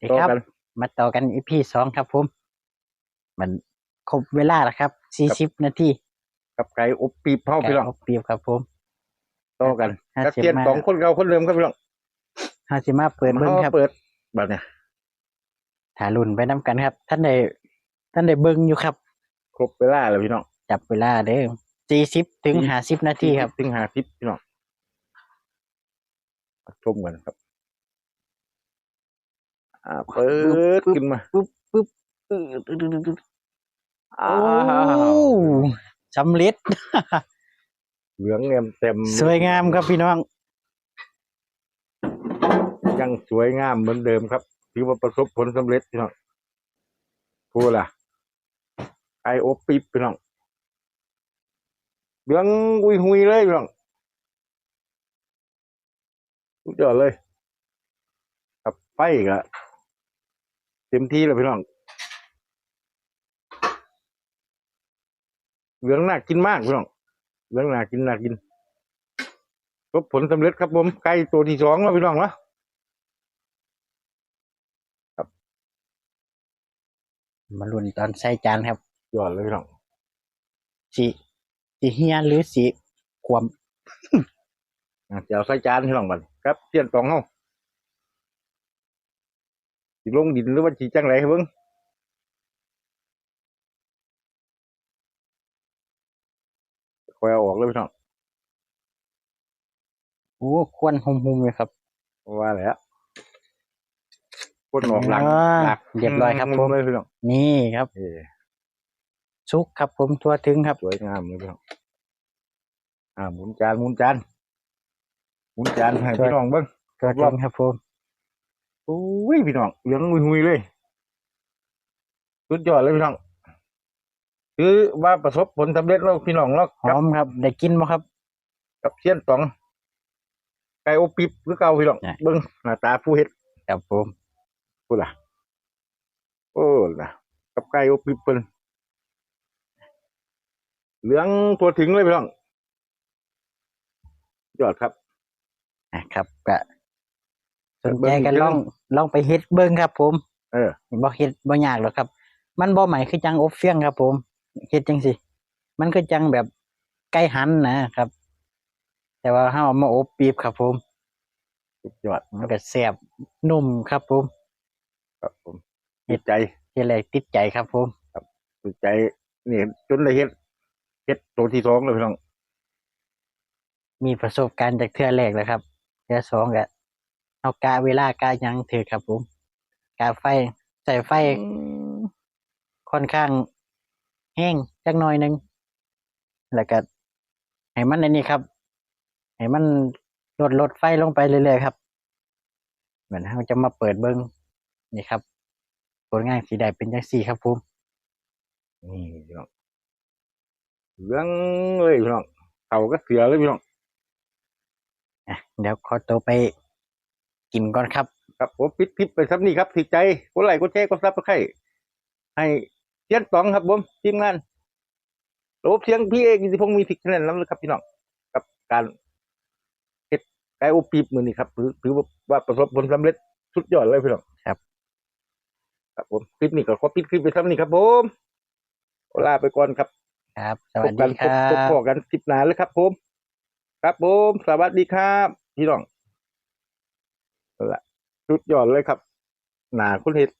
สวัสดีต่อครับกันมาต่อกันอีพีสองครับผมมันครบเวลาแล้วครับสี่สิบนาทีกับไก่อบปีบเผาพี่น้องเอาเปรียบครับผมต่อกันห้ากับสิบเทียนมาสองคนเก่าคนเดิมครับพี่น้องห้าสิมาเปิดเบิ้งครับเปิดบัดเนี่ยถ่ายรุ่นไปน้ำกันครับ ท่านใดท่านใดเบิ้งอยู่ครับ ครบเวลาแล้วพี่น้องจับเวลาเด้อสี่สิบถึงห้าสิบนาทีครับ ถึงหาทิปพี่น้องมาชมกันครับ อ่าเปิดขึ้นมาปึ๊บปึ๊บปึ๊บอ้าโอ้วสำเร็จเหลืองเต็มเต็มสวยงามครับพี่น้อง ยังสวยงามเหมือนเดิมครับถือว่าประสบผลสำเร็จพี่น้องพูดล่ะไอโอปิบพี่น้องเหลืองอุยหุยเลยพี่น้องสุดยอดเลยกับไฟกะเต็มที่เลยพี่น้องเหลืองน่ากินมากพี่น้องเหลืองน่ากินน่ากินประสบผลสำเร็จครับผมไก่ตัวที่สองแล้วพี่น้องนะมาลุ้นตอนใส่จานครับยอดเลยพี่น้องสีสีเฮียหรือสีความอะเดี๋ยวใส่จานพี่น้องมันครับเตียนตองเฮา สิลงดินหรือว่าสิจังไรเบิ่งคอยเอาออกเลยพี่น้องโอ้ควนหุ่มๆเลยครับว่าแล้วคนออกหลังอ่าหลักเรียบร้อยครับผมเลยพี่น้องนี่ครับเออซุกครับผมทั่วถึงครับสวยงามเลยพี่น้องอ่าหมุนจานหมุนจานหมุนจานให้พี่น้องเบิ่งทั่วรถึอบงครับผม โอ้ยพี่น้องเหลืองหุยๆเลยสุดยอดเลยพี่น้องคือว่าประสบผลสำเร็จแล้วพี่น้องเนาะหอมครับ ได้กินบ่ครับ กับเชียนตองไก่อบปิบคือเก่าพี่น้องใช่เบิ้งหน้าตาผู้เฮ็ดครับผมพูดล่ะ โอ้ล่ะ กับไก่อบปิบเพิ่นเหลืองตัวถึงเลยพี่น้องยอดครับนะครับก็ สนเบิ่ใจงกันเบิ่งลองลองไปเฮ็ดเบิ่งครับ ผมเออบ่เฮ็ดบ่ยากหรอกครับ มันบ่ใหม่คือจังอบเฟียงครับ ผมเฮ็ดจังสิมันคือจังแบบไก่หันนะครับ แต่ว่าเฮาเอามาอบปีบครับ ผมสุดยอดมันก็แซ่บนุ่มครับ ผม ครับผมติดใจเฮ็ดแล้วติดใจครับ ผมติดใจนี่จนได้เฮ็ดเฮ็ดตัวที่สองเลยพี่น้องมีประสบการณ์จากเทื่อแรกแล้วครับเทื่อสองก็ เอากาเวลากาหยังถือครับผมกาไฟใส่ไฟค่อนข้างแห้งจักหน่อยหนึงแล้วก็ให้มันในนี้ครับ ให้มันลดลดไฟลงไปเรื่อยๆครับ เหมือนเราจะมาเปิดเบิ้งนี่ครับผลงานสีได้เป็นจังสี่ครับผมนี่พี่น้องเหลืองเลยพี่น้องเขาก็เสือเลยพี่น้องอะเดี๋ยวขอตัวไป กินก่อนครับ ครับผมปิดคลิปไปซับนี่ครับติดใจกดไลค์กดแชร์กดซับสไครต์ให้เชียนตองครับผมทีมงานโลบเสียงพี่เอกอิทธิพงศ์มีสิกแนนแล้วนะครับพี่น้องกับการเฮ็ดไก่อบปีบมือนี่ครับถือถือว่าประสบผลสำเร็จสุดยอดเลยพี่น้องครับ ครับผมคลิปนี้ก็ขอปิดคลิปไปซับนี่ครับผมขอลาไปก่อนครับ ครับสพวัสบกัดีนครัพบพบบกันคลิปหน้าเลยครับผม ครับผม สวัสดีครับ พี่น้อง นั่นแหละจุดยอดเลยครับ หนาคุณเห็ด